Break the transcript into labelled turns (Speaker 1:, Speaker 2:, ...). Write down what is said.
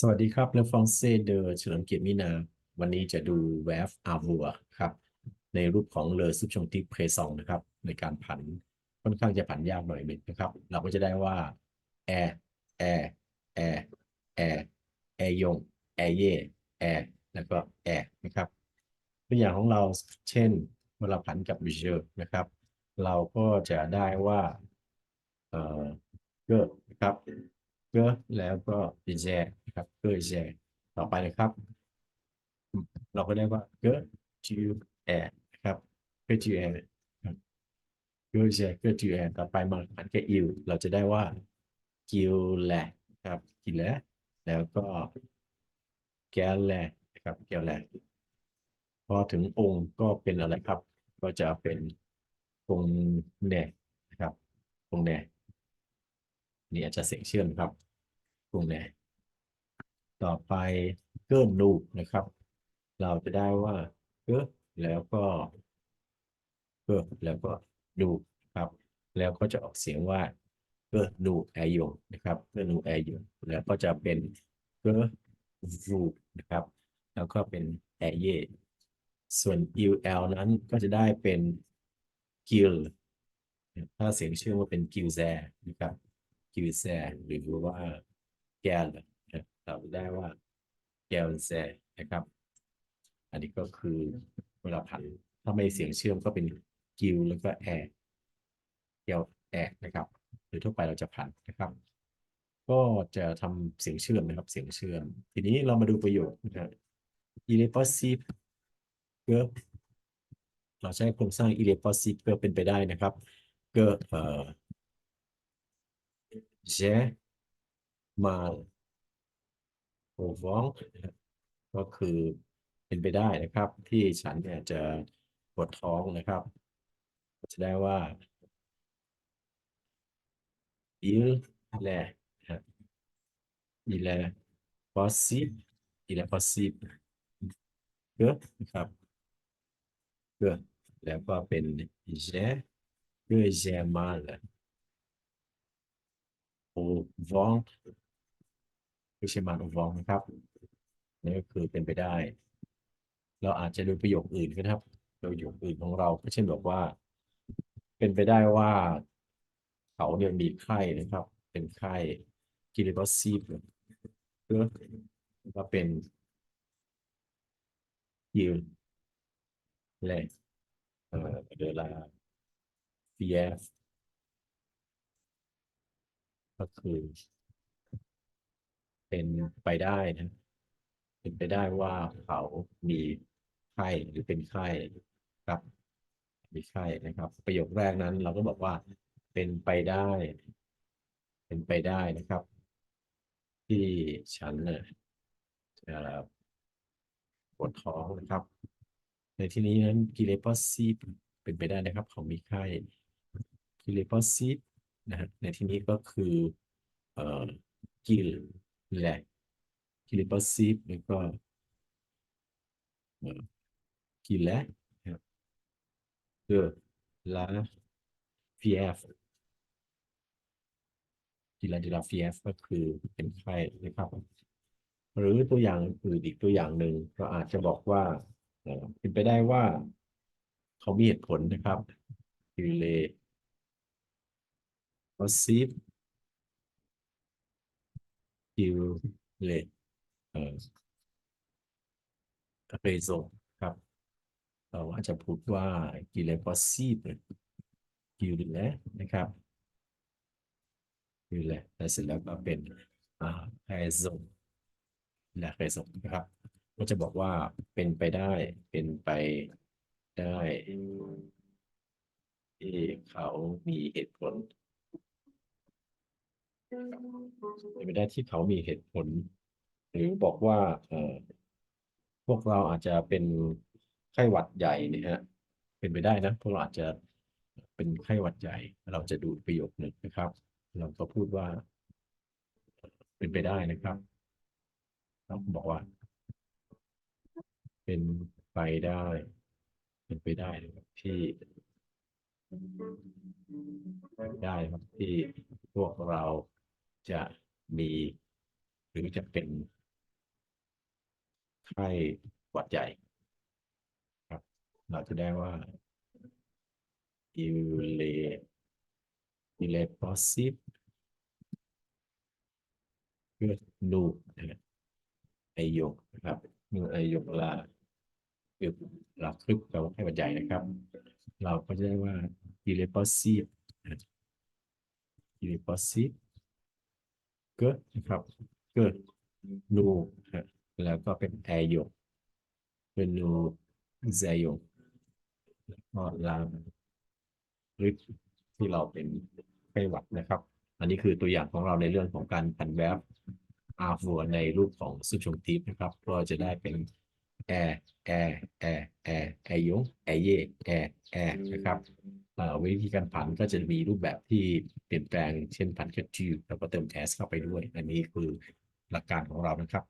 Speaker 1: สวัสดีครับเลฟองเซเดอเฉลิมเกียรติมินา วันนี้จะดูแวฟอาบัวครับ ในรูปของเลอซุปชงติเพรซองนะครับ ในการผันค่อนข้างจะผันยากหน่อยหนึงนะครับ เราก็จะได้ว่าแอร์แอร์แอร์แอร์แอร์ยงแอร์เย่แอร์แล้วก็แอร์นะครับตัวอย่างของเราเช่นเวลาผันกับวิเชอร์นะครับ เราก็จะได้ว่าเอ่อเกิดนะครับ เกิดแล้วก็แจนะครับเกิดแจต่อไปนะครับ เราก็ได้ว่าเกิดจูแอนะครับเกิดจูแอครับเกิดแจเกิดจูแอต่อไปมาผันกับอิวเราจะได้ว่ากิวแลครับกิวแลแล้วก็แกลแลนะครับแกลแลพอถึงองค์ก็เป็นอะไรครับ ก็จะเป็นองค์แหน่นะครับองค์แหน่นี่อาจจะเสียงเชื่อมครับ องแนต่อไปเกิร์นูนะครับ เราจะได้ว่าเกิร์แล้วก็เกิร์แล้วก็ดูครับ แล้วก็จะออกเสียงว่าเกิร์นูแอโยนะครับเกิร์นูแอโยแล้วก็จะเป็นเกิร์รูนะครับ แล้วก็เป็นแอเยส่วน UL นั้นก็จะได้เป็น gil ถ้าเสียงชื่อว่าเป็น g i l z e นะครับ g i l z e หรือว่า gel เราได้ว่า g e l z e นะครับ อันนี้ก็คือเวลาผันถ้าไม่เสียงเชื่อมก็เป็น gil แล้วก็ air gel air นะครับหรือทั่วไปเราจะผันนะครับ ก็จะทำเสียงเชื่อมนะครับเสียงเชื่อม ทีนี้เรามาดูประโยคนะครับ il est possible เกิดเราใช้โครงสร้าง il est possible เกิดเป็นไปได้นะครับเกิดเอ่อ j'ai mal au ventre นะครับก็คือเป็นไปได้นะครับ ที่ฉันเนี่ยจะปวดท้องนะครับจะได้ว่า il est นะครับ il est possible il est possible เกิดนะครับเกิดแล้วก็เป็น j'ai เกิด j'ai mal au ventre ไม่ใช่ mal au ventre นะครับนี่ก็คือเป็นไปได้ เราอาจจะดูประโยคอื่นก็ได้ครับ ประโยคอื่นของเราก็เช่นบอกว่า เป็นไปได้ว่า เขาเนี่ยมีไข้นะครับ เป็นไข้กิริบอสซีฟเพื่อก็เป็นยิวและเอ่อเดลาฟีเอฟก็คือ เป็นไปได้นะเป็นไปได้ว่าเขามีไข้หรือเป็นไข้ครับ มีไข้นะครับ ประโยคแรกนั้น เราก็บอกว่าเป็นไปได้ เป็นไปได้นะครับ ที่ฉันเนี่ยจะปวดท้องนะครับ ในที่นี้นั้นกิเลปอซีเป็นไปได้นะครับเขามีไข้กิเลปอซีนะฮะในที่นี้ก็คือ เอ่อกิล แหละกิเลปอซีแล้วก็กิแลนะครับเออลาฟีเอฟกิลาดิลาฟีเอฟก็คือเป็นไข้นะครับ หรือตัวอย่างอื่นอีกตัวอย่างหนึ่งก็อาจจะบอกว่าเอ่อเป็นไปได้ว่าเขามีเหตุผลนะครับ il est possible qu'il ait euh, raison ครับเราอาจจะพูดว่า qu'il est possible qu'il ait นะครับ qu'il ait แล้วเสร็จแล้วก็เป็นอ่า raison และ raison นะครับ ก็จะบอกว่าเป็นไปได้เป็นไปได้ที่เขามีเหตุผล เป็นไปได้ที่เขามีเหตุผล หรือบอกว่าเออพวกเราอาจจะเป็นไข้หวัดใหญ่นะฮะ เป็นไปได้นะพวกเราอาจจะเป็นไข้หวัดใหญ่ เราจะดูประโยคหนึ่งนะครับ เราก็พูดว่า เป็นไปได้นะครับเราบอกว่า เป็นไปได้ เป็นไปได้นะครับที่ได้ครับที่พวกเรา จะมีหรือจะเป็นไข้หวัดใหญ่ครับ เราจะได้ว่า il est il est possible que nous นะครับไอยกนะครับนูไอโยกลาคือลาครึกแปลว่าไข้หวัดใหญ่นะครับ เราก็จะได้ว่า il est possible นะ il est possible que นะครับ que nous นะแล้วก็เป็นไอโยก que nous ayons แล้วก็ลาฤทธิ์ที่เราเป็นไข้หวัดนะครับ อันนี้คือตัวอย่างของเราในเรื่องของการผันแวบอาฟัวในรูปของซูชงทีฟนะครับ ก็จะได้เป็นแอร์แอร์แอร์แอร์แอร์ยงแอร์เย่แอร์แอร์นะครับ วิธีการผันก็จะมีรูปแบบที่เปลี่ยนแปลงเช่นผันแคทจิวแล้วก็เติมแทสเข้าไปด้วย อันนี้คือหลักการของเรานะครับ